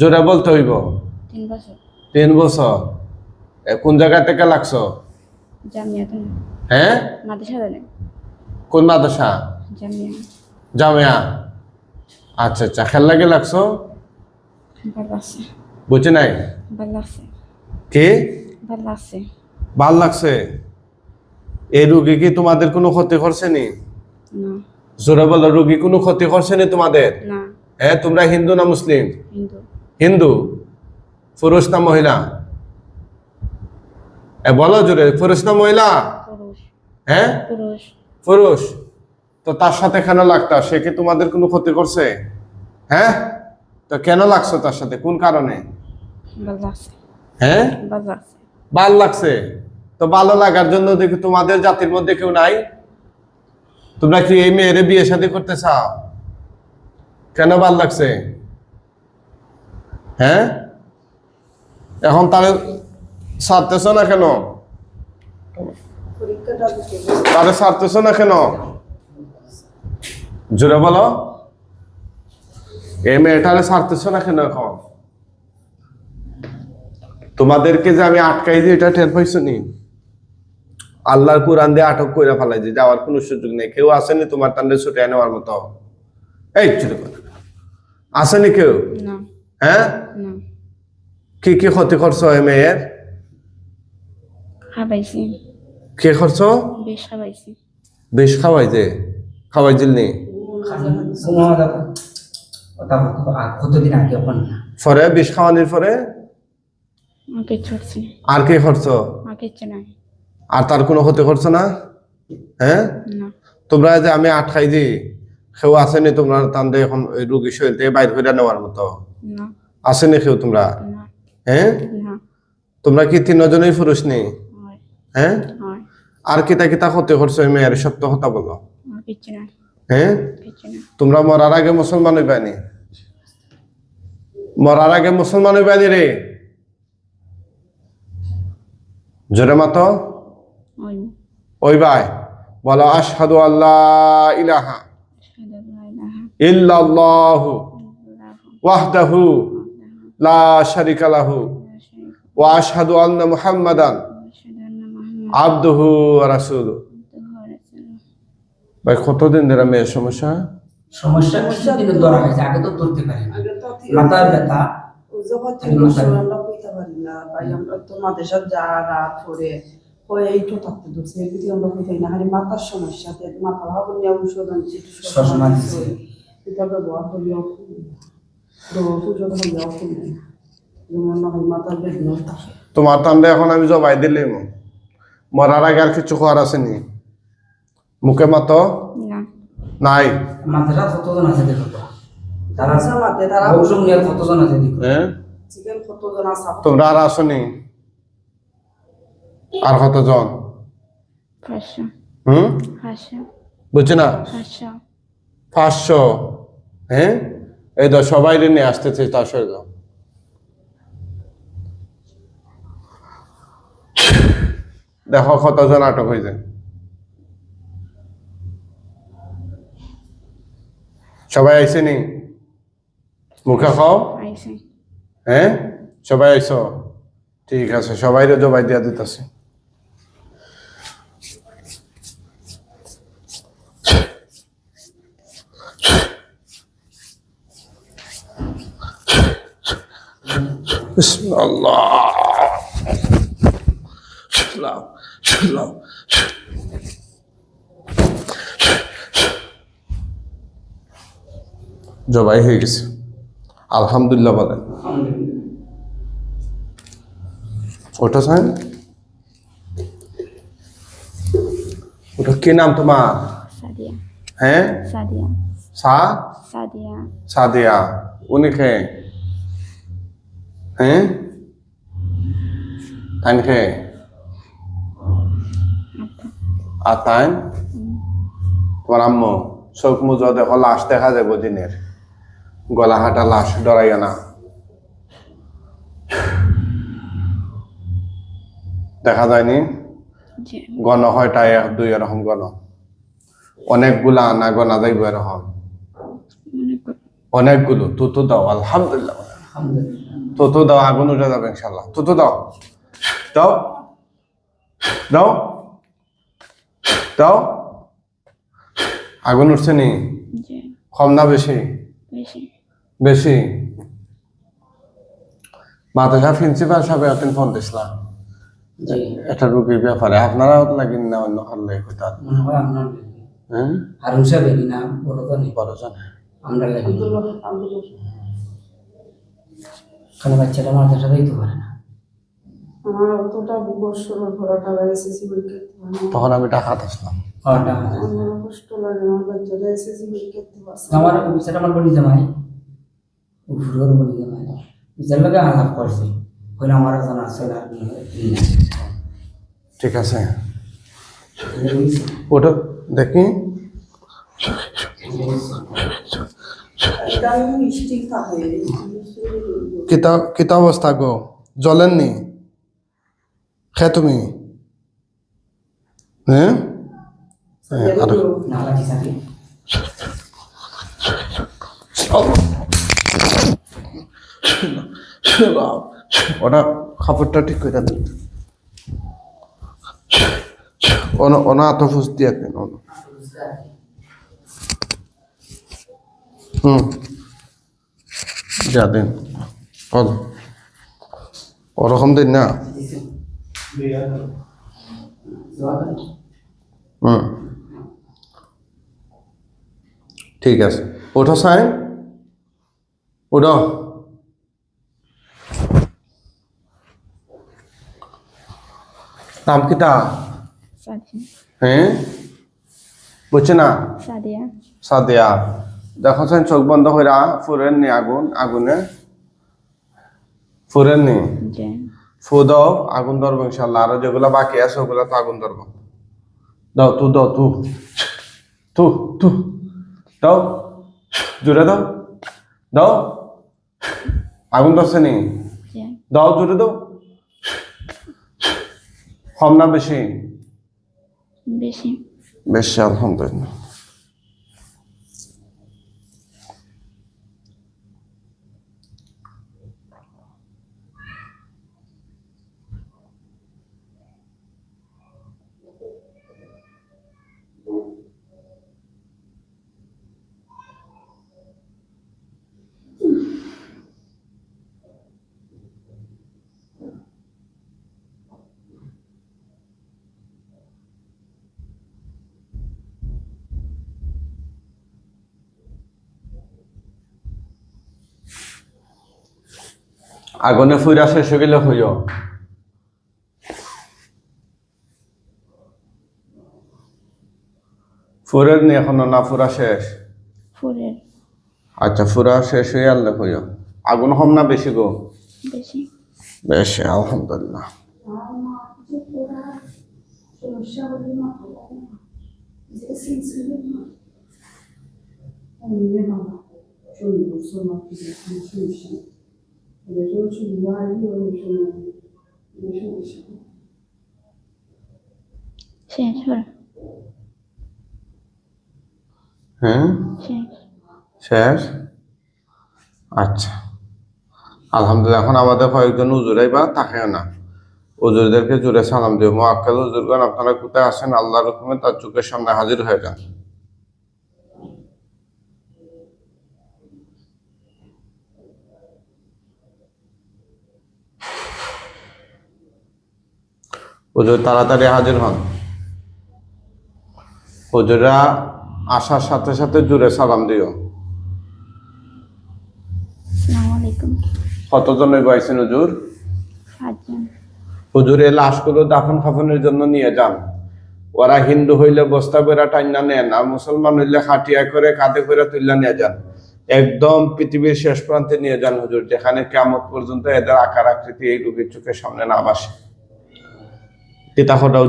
জোরে বলতে হইব? তিন বছর। কোন জায়গা থেকে লাগছো? হ্যাঁ কোন মাদ্রাসা? জামিয়া। আচ্ছা আচ্ছা খেল লাগে লাগছো? বুঝি নাই? কি? ভালো লাগছে। এই রুগী কি তোমাদের কোনো ক্ষতি করছে নি। জোরে বলো রুগী কোনো ক্ষতি করছে নি তোমাদের? না। হ্যাঁ তোমরা হিন্দু না মুসলিম? হিন্দু। পুরুষ না মহিলা? বলো জোরে পুরুষ না মহিলা? হ্যাঁ পুরুষ। তো তার সাথে কেন লাগতা? সে কি তোমাদের কোনো ক্ষতি করছে? হ্যাঁ? তো কেন লাগছো তার সাথে? কোন কারণে? হ্যাঁ? ভালো ভালো লাগছে। তো ভালো লাগার জন্য দেখি তোমাদের জাতির মধ্যে কেউ নাই? তোমরা কি এই মেয়েরে বিয়ে শাদী করতে চাও? কেন ভালো লাগছে? হ্যাঁ? এখন তারে ছাড়তেছ না কেন? তারে ছাড়তেছ না কেন? জোরে বলো। এই মেয়েটারে ছাড়তেছ না কেন এখন? তোমাদেরকে যে আমি আটকাই দিই এটা টের পাইছো নি? আল্লাহর কোরআন দিয়ে আটক করে ফেলাই যে যাওয়ার কোনো সুযোগ নেই। কেউ আসেনি তোমার টান্ডে ছুটে নেওয়ার মতো। এই চুরি কথা আসেনি কেউ? না। হ্যাঁ কি কি ক্ষতি করছ এই মেয়ের খাবাইছি। কে করছ বেশ খাবাইছি। বেশ খাওয়াই যে খাওয়াই দিলনি কতদিন আগে পরে বিষ খাওয়ানির পরে আর কে কিচ্ছু আর তার কোনো ক্ষতি করছ না? হ্যাঁ তোমরা যে আমি আটকাই দিই। কেউ আসেনি তোমরা তান্ডে এখন রুগী থেকে বাইর করে নেওয়ার মতো। না। আসেনি কেউ তোমরা? হ্যাঁ তোমরা কি তিনজনই পুরুষ নেই হ্যাঁ। আর কিতা কিতা ক্ষতি করছ মেয়ের সত্য কথা বলো? হ্যাঁ তোমরা মরার আগে মুসলমান হইবানি মরার আগে মুসলমান হইবানি রে জোরে মাতো? ওই ভাই বলো আশহাদু আল্লাহ ইলাহা। ইল্লাল্লাহু ওয়াহদাহু লা শারিকা লাহু ওয়া আশহাদু আন্না মুহাম্মাদান আবদুহু ওয়া ওয়া ভাই কতদিন ধরে মেয়ের সমস্যা? সমস্যা কিছুদিন ধরা হয়েছে আগে তো ধরতে পারি না মাথার ব্যথা মাথার সমস্যা মাথা ভাবন নিয়ে ঔষধ আনছি। হইয়াও কমে যেমন না হয় মাথার বেদনা থাকে তোমার টান্ডে এখন আমি জবাই দিলাম মরার আগে আর কিছু খাওয়ার আসেনি মুখে মাতো? না। নাই? মাথাটা কতজন আছে দেখো তো? তারা তারা মাতে তারা ওষুধ নিয়ে কতজন আছে দেখো? হ্যাঁ চিকেন কতজন আছে? তোমরা আর আসনি আর কতজন? হুম? বুঝছি না? পাঁচশো। হ্যাঁ? এই তো সবাই নিয়ে আসতেছে তার সঙ্গে দেখো কতজন আটক হয়েছে। সবাই আইসে নি? মুখে খাও। হ্যাঁ? সবাই আইসো ঠিক আছে সবাই জবাই দিয়া দিতেছে। সালাম সালাম জবাই হয়ে গেছে। আলহামদুলিল্লাহ বলেন। ওটা সাইন? ওটা কি নাম তোমার? হ্যাঁ? সাদিয়া। সাদিয়া। সাদিয়া। উনি খে হ্যাঁ? তাইন খে। আর তাইন তোমার আম্মু চোখ মুজো দেখো লাশ দেখা যাব দিনের। গলা হাঁটা লাশ ডরাইয়া না। দেখা যায়নি? গণ হয়টা এক দুই এরকম গণ। অনেকগুলা না গনা যাইব এরকম। অনেকগুলো তু তো দাও আলহামদুলিল্লাহ। তো তো দাও আগুন উঠে যাবে ইনশাল্লাহ তো তো দাও। দাও। দাও। দাও। আগুন উঠছে নি? কম না বেশি? বেশি। বেশি? মাদ্রাসা প্রিন্সিপাল সাহেব এখন ফোন দিছিলাম জি। একটা রুগীর ব্যাপারে। আপনারা লাগি না অন্য হলে কোথাও মনে হয় না বড় তো নেই বড় জানে। আমরা লাগি। কারণ বাচ্চাটা মাদ্রাসা যাইতে পারে না। আমার অতটা বছর পড়াটা এসএসসি পরীক্ষা দিতে। তখন আমি টাকা আসলাম আমার কষ্ট লাগে আমার বাচ্চারা এসএসসি পরীক্ষা দিতে আমার বিচার আমার বলি জামাই। উপরের বলি জামাই। বিচার লাগে আলাপ করছি। হইলে আমার একজন আছে না ঠিক আছে। ওটা দেখি। মিষ্টি থাকে কিতা অবস্থা গো জ্বলেননি? খে তুমি? হ্যাঁ খাবারটা ঠিক করে ওনা আত ফুস দিয়ে হুম। যা দিন বল। ওরকম দিন না। হুম। ঠিক আছে। ওঠো সাই ওঠো। নাম কিতা সাদিয়া। হ্যাঁ? বুঝছে না। সাদিয়া। সাদিয়া। দেখছেন চোখ বন্ধ করে ফুরেন নি আগুন আগুনে। ফুরেন নি? ফু দাও আগুন ধরবো ইনশাল্লাহ আরও যেগুলো বাকি আছে ওগুলো তো আগুন ধরবো। দাও তু দাও তু। তু তু। দাও। জুড়ে দাও। দাও। আগুন ধরছে নি? দাও জুড়ে দাও। কম না বেশি? বেশি। বেশি আলহামদুলিল্লাহ। আগুনে ফুইরা শেষ হয়ে গেলে হইও। ফুরের নি এখনও না ফুরা শেষ? আচ্ছা ফুরা শেষ হয়ে আনলে হইও। আগুন কম না বেশি গো? বেশি। বেশি আলহামদুলিল্লাহ। সমস্যা হল। হ্যাঁ? শেষ। আচ্ছা। আলহামদুলিল্লাহ এখন আমাদের কয়েকজন উজুরাই বা থাকেও না। উজুরদেরকে জুড়ে সালাম দিও। মোয়াক্কাল উজুরগণ আপনারা কোথায় আসেন? আল্লাহর হুকুমে তার চোখের সামনে হাজির হয়ে যান। হুজুর তাড়াতাড়ি হাজির হন। হুজুরা আসার সাথে সাথে জুড়ে সালাম দিও। কতজন বাইছেন হুজুর? হুজুর লাশগুলো দাফন খাফনের জন্য নিয়ে যান। ওরা হিন্দু হইলে বস্তা করে টাইনা নেন আর মুসলমান হইলে খাটিয়া করে কাঁধে করে তুললা নিয়ে যান। একদম পৃথিবীর শেষ প্রান্তে নিয়ে যান হুজুর যেখানে কেমন পর্যন্ত এদের আকার আকৃতি এই রোগীর চোখের সামনে না বাসে تاخد راو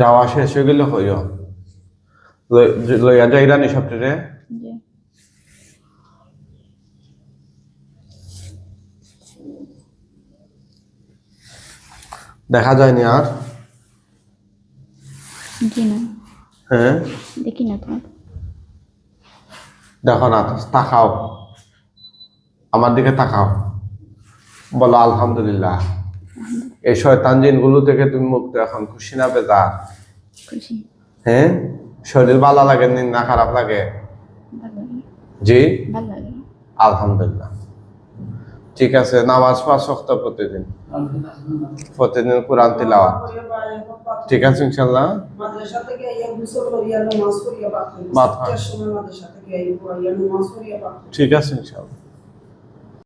যাওয়া শেষ হয়ে গেলে হইও। লইয়া যাই রানি সপ্তাহে দেখা যায়নি আর? জি না। হ্যাঁ? দেখি না তোমার। দেখো না তাকাও। আমার দিকে তাকাও। বলো আলহামদুলিল্লাহ। এই শয়তান জিনগুলো থেকে তুমি মুক্ত এখন খুশি না বেজা খুশি। হ্যাঁ? শরীর ভালো লাগে নিন না খারাপ লাগে? জি? ভালো আলহামদুলিল্লাহ। ঠিক আছে নামাজ পাঁচ সপ্ত প্রতিদিন। প্রতিদিন কোরআন তিলাওয়াত। ঠিক আছে ইনশাল্লাহ মাদ্রাসা থেকে গুসল করিয়া নামাজ পড়িয়া বাদ বাদ মাদ্রাসা থেকে নামাজ পড়িয়া বাদ ঠিক আছে ইনশাল্লাহ